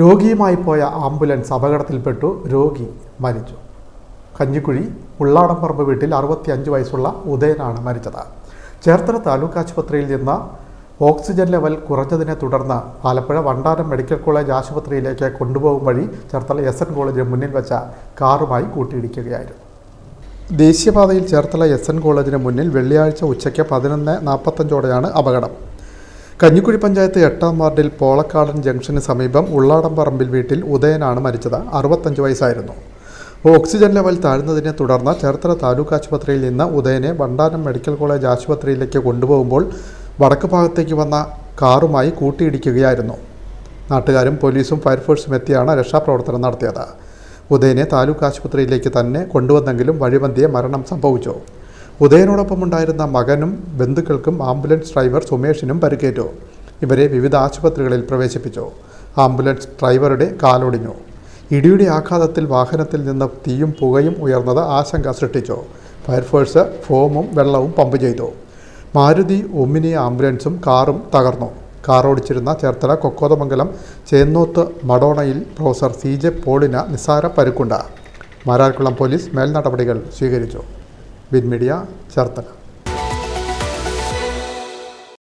രോഗിയുമായി പോയ ആംബുലൻസ് അപകടത്തിൽപ്പെട്ടു. രോഗി മരിച്ചു. കഞ്ഞിക്കുഴി ഉള്ളാടംപറമ്പ് വീട്ടിൽ അറുപത്തിയഞ്ച് വയസ്സുള്ള ഉദയനാണ് മരിച്ചത്. ചേർത്തല താലൂക്ക് ആശുപത്രിയിൽ നിന്ന് ഓക്സിജൻ ലെവൽ കുറഞ്ഞതിനെ തുടർന്ന് ആലപ്പുഴ വണ്ടാനം മെഡിക്കൽ കോളേജ് ആശുപത്രിയിലേക്ക് കൊണ്ടുപോകും വഴി ചേർത്തല എസ് എൻ കോളേജിന് മുന്നിൽ വെച്ച കാറുമായി കൂട്ടിയിടിക്കുകയായിരുന്നു. ദേശീയപാതയിൽ ചേർത്തല എസ് എൻ കോളേജിന് മുന്നിൽ വെള്ളിയാഴ്ച ഉച്ചയ്ക്ക് പതിനൊന്ന് നാൽപ്പത്തഞ്ചോടെയാണ് അപകടം. കഞ്ഞിക്കുഴി പഞ്ചായത്ത് എട്ടാം വാർഡിൽ പോളക്കാടൻ ജംഗ്ഷന് സമീപം ഉള്ളാടം പറമ്പിൽ വീട്ടിൽ ഉദയനാണ് മരിച്ചത്. അറുപത്തഞ്ച് വയസ്സായിരുന്നു. ഓക്സിജൻ ലെവൽ താഴ്ന്നതിനെ തുടർന്ന് ചേർത്തല താലൂക്ക് ആശുപത്രിയിൽ നിന്ന് ഉദയനെ വണ്ടാനം മെഡിക്കൽ കോളേജ് ആശുപത്രിയിലേക്ക് കൊണ്ടുപോകുമ്പോൾ വടക്ക് ഭാഗത്തേക്ക് വന്ന കാറുമായി കൂട്ടിയിടിക്കുകയായിരുന്നു. നാട്ടുകാരും പോലീസും ഫയർഫോഴ്സും എത്തിയാണ് രക്ഷാപ്രവർത്തനം നടത്തിയത്. ഉദയനെ താലൂക്ക് ആശുപത്രിയിലേക്ക് തന്നെ കൊണ്ടുവന്നെങ്കിലും വഴിമന്തിയെ മരണം സംഭവിച്ചു. ഉദയനോടൊപ്പമുണ്ടായിരുന്ന മകനും ബന്ധുക്കൾക്കും ആംബുലൻസ് ഡ്രൈവർ സുമേഷിനും പരിക്കേറ്റു. ഇവരെ വിവിധ ആശുപത്രികളിൽ പ്രവേശിപ്പിച്ചു. ആംബുലൻസ് ഡ്രൈവറുടെ കാലൊടിഞ്ഞു. ഇടിയുടെ ആഘാതത്തിൽ വാഹനത്തിൽ നിന്ന് തീയും പുകയും ഉയർന്നത് ആശങ്ക സൃഷ്ടിച്ചു. ഫയർഫോഴ്സ് ഫോമും വെള്ളവും പമ്പ് ചെയ്തു. മാരുതി ഒമിനി ആംബുലൻസും കാറും തകർന്നു. കാർ ഓടിച്ചിരുന്ന ചേർത്തല കൊക്കോതമംഗലം ചേന്നോത്ത് മഡോണയിൽ പ്രൊഫസർ സി ജെ പോളിന് നിസ്സാര പരുക്കുണ്ട്. മാരാർക്കുളം പോലീസ് മേൽനടപടികൾ സ്വീകരിച്ചു. Bin media Cherthala